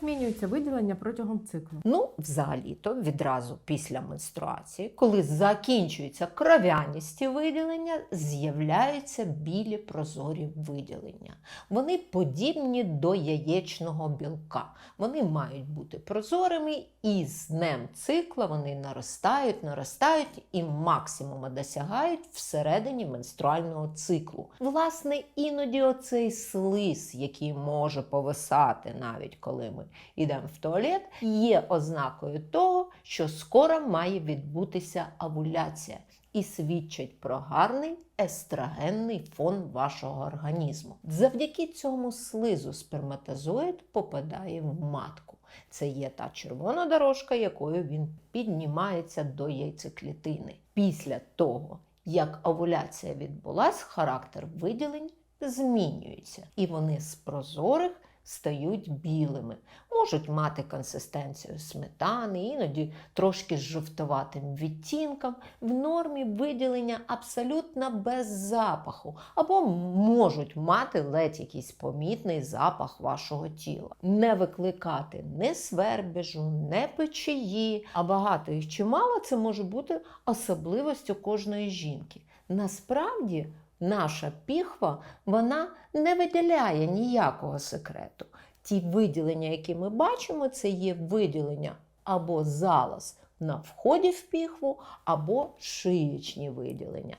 Змінюється виділення протягом циклу? Ну, взагалі-то відразу після менструації, коли закінчуються кров'яністі виділення, з'являються білі прозорі виділення. Вони подібні до яєчного білка. Вони мають бути прозорими, і з днем цикла вони наростають, наростають і максимума досягають всередині менструального циклу. Власне, іноді оцей слиз, який може повисати навіть коли ми йдемо в туалет, є ознакою того, що скоро має відбутися овуляція і свідчить про гарний естрогенний фон вашого організму. Завдяки цьому слизу сперматозоїд попадає в матку. Це є та червона дорожка, якою він піднімається до яйцеклітини. Після того, як овуляція відбулась, характер виділень змінюється, і вони з прозорих стають білими. Можуть мати консистенцію сметани, іноді трошки з жовтуватим відтінком. В нормі виділення абсолютно без запаху, або можуть мати ледь якийсь помітний запах вашого тіла. Не викликати не свербіжу, не печії, а багато їх чи мало це може бути особливостю кожної жінки. Насправді наша піхва вона не виділяє ніякого секрету. Ті виділення, які ми бачимо, це є виділення або залоз на вході в піхву, або шиєчні виділення.